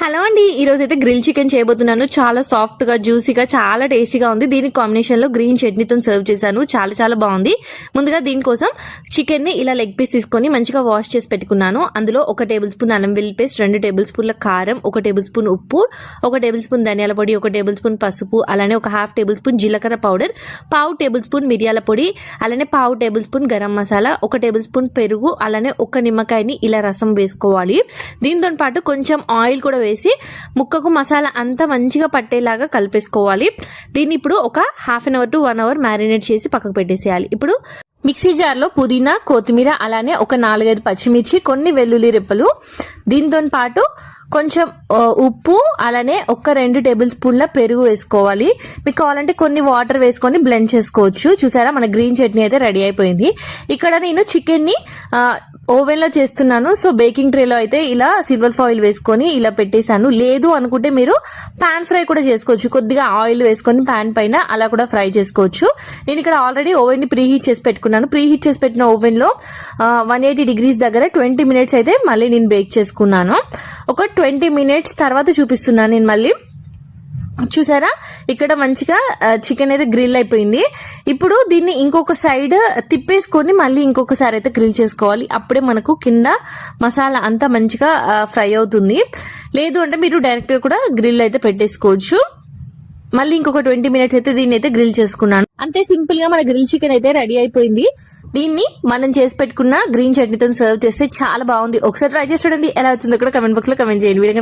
Hello అండి ఈ అయితే గ్రిల్ చికెన్ చేయబోతున్నాను. చాలా సాఫ్ట్గా జ్యూసీగా చాలా టేస్టీగా ఉంది. దీని కాంబినేషన్లో గ్రీన్ చట్నీతో సర్వ్ చేశాను. చాలా చాలా బాగుంది. ముందుగా దీనికోసం చికెన్ని ఇలా లెగ్ పీస్ తీసుకొని మంచిగా వాష్ చేసి పెట్టుకున్నాను. అందులో ఒక టేబుల్ స్పూన్ అల్లం వెల్లి పేస్ట్ రెండు టేబుల్ స్పూన్ల కారం ఒక టేబుల్ స్పూన్ ఉప్పు ఒక టేబుల్ స్పూన్ ధనియాల పొడి ఒక టేబుల్ స్పూన్ పసుపు అలానే ఒక హాఫ్ టేబుల్ స్పూన్ జీలకర్ర పౌడర్ పావు టేబుల్ స్పూన్ మిరియాల పొడి అలానే పావు టేబుల్ స్పూన్ గరం మసాలా ఒక టేబుల్ స్పూన్ పెరుగు అలానే ఒక నిమ్మకాయని ఇలా రసం వేసుకోవాలి. దీంతో పాటు కొంచెం ఆయిల్ కూడా వేసి ముక్కకు మసాలా అంతా మంచిగా పట్టేలాగా కలిపేసుకోవాలి. దీన్ని ఇప్పుడు ఒక half an hour to one hour marinate చేసి పక్కకు పెట్టేసేయాలి. ఇప్పుడు మిక్సీ జార్లో పుదీనా కొత్తిమీర అలానే ఒక నాలుగైదు పచ్చిమిర్చి కొన్ని వెల్లుల్లి రెప్పలు దీంతో పాటు కొంచెం ఉప్పు అలానే ఒక రెండు టేబుల్ స్పూన్ల పెరుగు వేసుకోవాలి. మీకు కావాలంటే కొన్ని వాటర్ వేసుకొని బ్లెండ్ చేసుకోవచ్చు. చూసారా మన గ్రీన్ చట్నీ అయితే రెడీ అయిపోయింది. ఇక్కడ నేను చికెన్ని ఓవెన్లో చేస్తున్నాను. సో బేకింగ్ ట్రేలో అయితే ఇలా సిల్వర్ ఫాయిల్ వేసుకొని ఇలా పెట్టేశాను. లేదు అనుకుంటే మీరు పాన్ ఫ్రై కూడా చేసుకోవచ్చు. కొద్దిగా ఆయిల్ వేసుకొని పాన్ పైన అలా కూడా ఫ్రై చేసుకోవచ్చు. నేను ఇక్కడ ఆల్రెడీ ఓవెన్ని ప్రీ హీట్ చేసి పెట్టుకున్నాను. ప్రీ హీట్ చేసి పెట్టిన ఓవెన్లో వన్ ఎయిటీ డిగ్రీస్ దగ్గర ట్వంటీ మినిట్స్ అయితే మళ్ళీ నేను బేక్ చేసుకున్నాను. ఒక ట్వంటీ మినిట్స్ తర్వాత చూపిస్తున్నాను నేను మళ్ళీ. చూసారా? ఇక్కడ మంచిగా చికెన్ అయితే గ్రిల్ అయిపోయింది. ఇప్పుడు దీన్ని ఇంకొక సైడ్ తిప్పేసుకొని మళ్ళీ ఇంకొకసారి అయితే గ్రిల్ చేసుకోవాలి. అప్పుడే మనకు కింద మసాలా అంతా మంచిగా ఫ్రై అవుతుంది. లేదు అంటే మీరు డైరెక్ట్గా కూడా గ్రిల్ అయితే పెట్టేసుకోవచ్చు. మళ్ళీ ఇంకొక ట్వంటీ మినిట్స్ అయితే దీన్ని అయితే గ్రిల్ చేసుకున్నాను. అంతే సింపుల్గా మన గ్రిల్ చికెన్ అయితే రెడీ అయిపోయింది. దీన్ని మనం చేసి పెట్టుకున్న గ్రీన్ చట్నీతో సర్వ్ చేస్తే చాలా బాగుంది. ఒకసారి ట్రై చేసి చూడండి. ఎలా వచ్చిందో కూడా కమెంట్ బాక్స్లో కమెంట్ చేయండి. వీడియో